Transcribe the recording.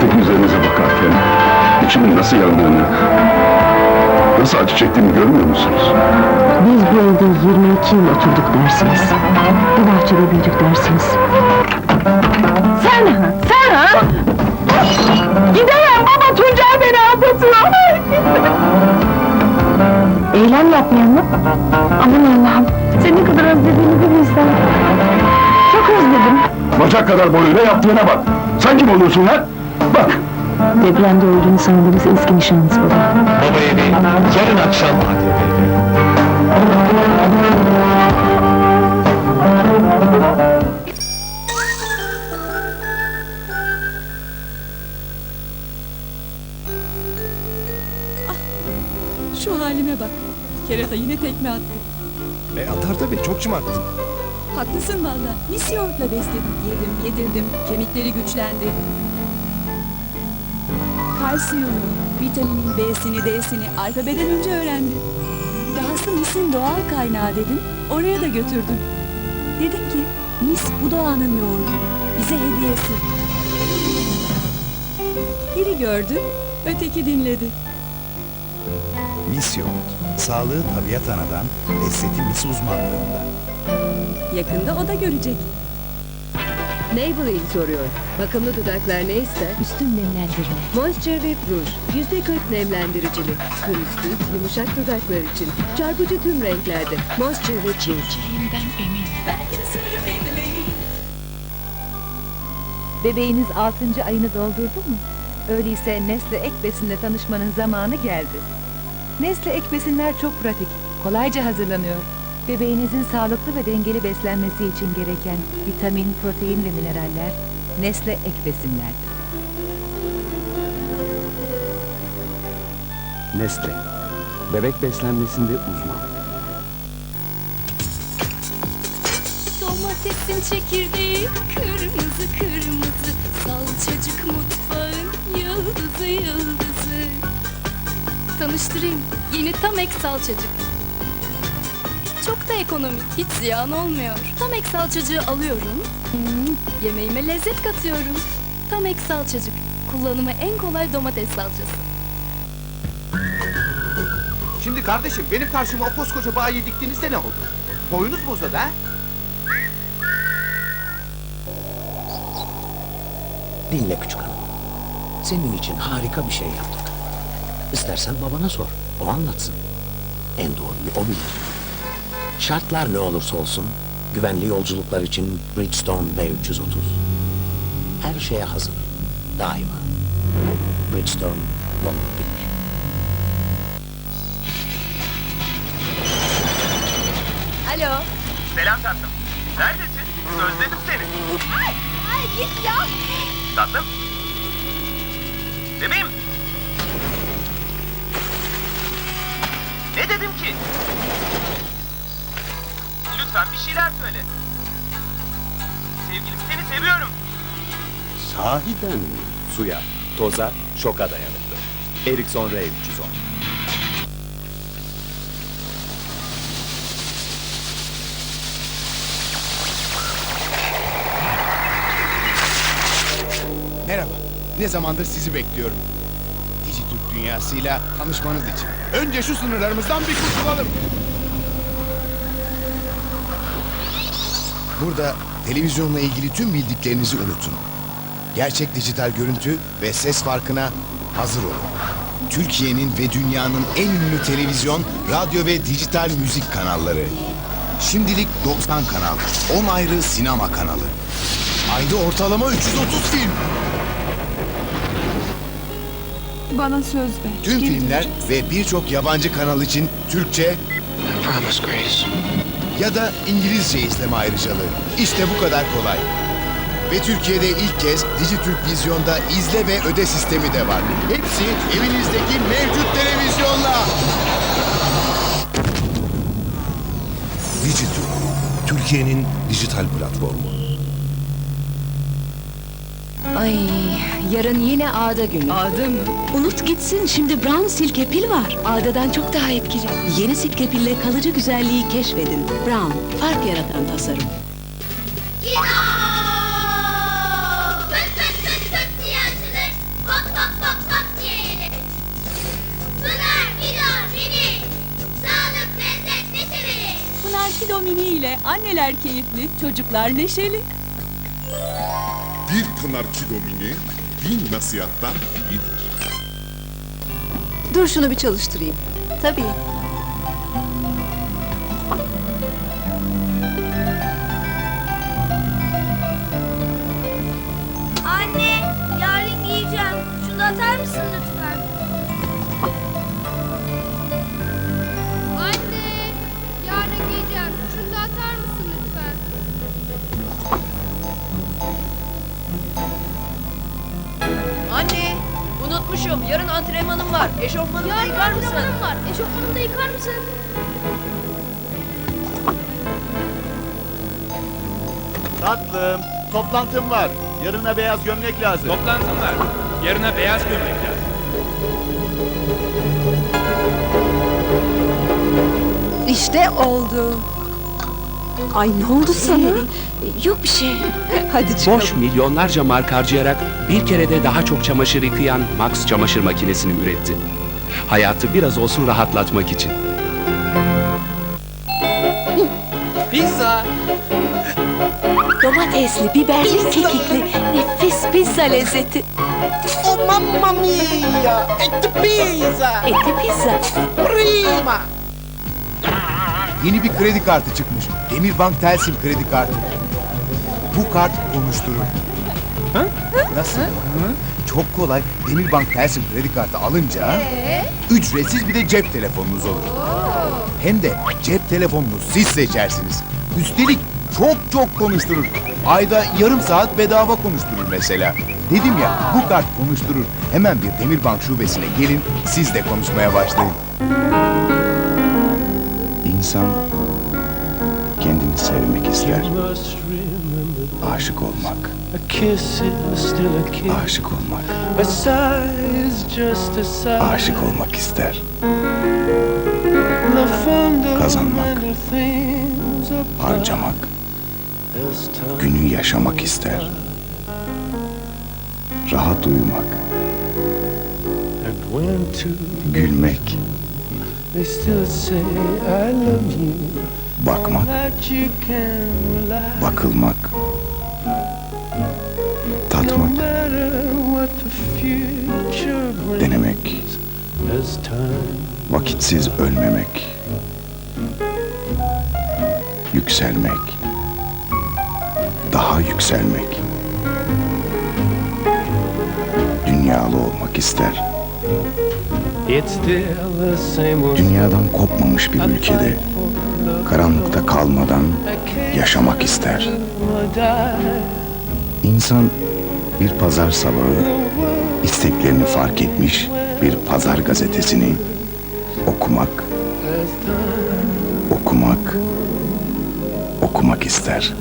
Tek üzerinize bakarken içimin nasıl yandığını, nasıl acı çektiğimi görmüyor musunuz? Biz bu evde 22 yıl oturduk dersiniz. Bu bahçede büyüdük dersiniz. Sen ha, sen ha! Gidemem baba Tuncay beni aldatıyor. Eylem yapmayan mı? Aman Allah'ım, seni ne kadar özlediğini bir bilsen. Çok özledim. Bacak kadar boyuyla yaptığına bak. Sen kim oluyorsun lan? Depremde öldüğünü sandığınız eski nişanınız baba. Baba evi yarın akşam ATV'de. Şu halime bak. Kerata yine tekme attı. E atar tabii çok şımarttın. Haklısın valla. Mis yoğurtla besledim. Yedim, yedirdim. Kemikleri güçlendi. Kalsiyumu, vitaminin B'sini, D'sini alfabeden önce öğrendi. Dahası misin doğal kaynağı dedim. Oraya da götürdüm. Dedim ki, mis bu doğanın yoğurdu. Bize hediyesi. Biri gördü, öteki dinledi. Mis Yoğurt. Sağlığı tabiat anadan, lezzeti mis uzmanlığında. Yakında o da görecek. Maybelline soruyor. Bakımlı dudaklar ne ister? Üstüm nemlendirme. Moisture Whip Rouge. Yüzde 40 nemlendiricili. Pürüzsüz, yumuşak dudaklar için. Çarpıcı tüm renklerde. Moisture Whip Rouge. Bebeğiniz 6. ayını doldurdu mu? Öyleyse Nesle Ek Besin'le tanışmanın zamanı geldi. Nesle Ek Besinler çok pratik, kolayca hazırlanıyor. Bebeğinizin sağlıklı ve dengeli beslenmesi için gereken vitamin, protein ve mineraller Nesle Ek Besinler'dir. Nestle. Bebek beslenmesinde uzman. Domatesin çekirdeği kırmızı kırmızı Salçacık mutfağın yıldızı yıldızı Tanıştırayım yeni tam ek salçacık Çok da ekonomik hiç ziyan olmuyor Tam ek salçacığı alıyorum hmm, Yemeğime lezzet katıyorum Tam ek salçacık Kullanımı en kolay domates salçası Şimdi kardeşim benim karşıma o koskoca bayi diktiğinizde ne oldu? Boyunuz mu uzadı ha? Dinle küçük hanım. Senin için harika bir şey yaptık. İstersen babana sor. O anlatsın. En doğruyu o bilir. Şartlar ne olursa olsun güvenli yolculuklar için Bridgestone B330. Her şeye hazır. Daima. Bridgestone yol bilir. Alo Selam tatlım. Neredesin? Özledim seni. Ay, ay git ya Tatlım. Bebeğim. Ne dedim ki? Lütfen bir şeyler söyle. Sevgilim seni seviyorum. Sahiden mi? Suya, toza, şoka dayanıklı. Ericsson R310. Merhaba. Ne zamandır sizi bekliyorum. Dijitürk dünyasıyla tanışmanız için. Önce şu sınırlarımızdan bir kurtulalım. Burada televizyonla ilgili tüm bildiklerinizi unutun. Gerçek dijital görüntü ve ses farkına hazır olun. Türkiye'nin ve dünyanın en ünlü televizyon, radyo ve dijital müzik kanalları. Şimdilik 90 kanal, 10 ayrı sinema kanalı. Ayda ortalama 330 film. Bana söz ver. Tüm filmler ve birçok yabancı kanal için Türkçe ya da İngilizce izleme ayrıcalığı. İşte bu kadar kolay. Ve Türkiye'de ilk kez Dijitürk Vizyon'da izle ve öde sistemi de var. Hepsi evinizdeki mevcut televizyonla. Dijitürk, Türkiye'nin dijital platformu. Ay, yarın yine ağda günü. Ağda mı? Unut gitsin, şimdi brown silke pil var. Ağdadan çok daha etkili. Yeni silke pille kalıcı güzelliği keşfedin. Brown, fark yaratan tasarım. Pınar Kidomini ile anneler keyifli, çocuklar neşeli. Bir Pınarçı Domini bin nasihattan iyidir. Dur şunu bir çalıştırayım. Tabii. Anne, yarın giyeceğim. Şunu atar mısın lütfen? Anne, yarın giyeceğim. Unutmuşum. Yarın antrenmanım var. Eşofmanımı Yarın antrenmanım var. Eşofmanımı da yıkar mısın? Tatlım, toplantım var. Yarına beyaz gömlek lazım. Toplantım var. Yarına beyaz gömlek lazım. İşte oldu. Ay ne oldu sana? Yok bir şey. Hadi çıkalım. Boş milyonlarca mark harcayarak bir kerede daha çok çamaşır yıkayan Max çamaşır makinesini üretti. Hayatı biraz olsun rahatlatmak için. Pizza. Domatesli, biberli, kekikli, nefis pizza lezzeti. Oh mamma mia! Etli pizza! Etli pizza. Prima! Yeni bir kredi kartı çıkmış. Demirbank Telsim kredi kartı. Bu kart konuşturur. Nasıl? Çok kolay. Demirbank Telsim kredi kartı alınca ücretsiz bir de cep telefonunuz olur. Hem de cep telefonunu siz seçersiniz. Üstelik çok çok konuşturur. Ayda yarım saat bedava konuşturur mesela. Dedim ya bu kart konuşturur. Hemen bir Demirbank şubesine gelin siz de konuşmaya başlayın. İnsan kendini sevmek ister. Aşık olmak. Aşık olmak. Aşık olmak ister. Kazanmak. Harcamak. Günü yaşamak ister. Rahat uyumak. Gülmek. Bakmak. Bakılmak. Tatmak. Denemek. Vakitsiz ölmemek. Yükselmek. Daha yükselmek. Dünyalı olmak ister. Dünyadan kopmamış bir ülkede karanlıkta kalmadan yaşamak ister. İnsan bir pazar sabahı isteklerini fark etmiş bir pazar gazetesini okumak, okumak, okumak ister.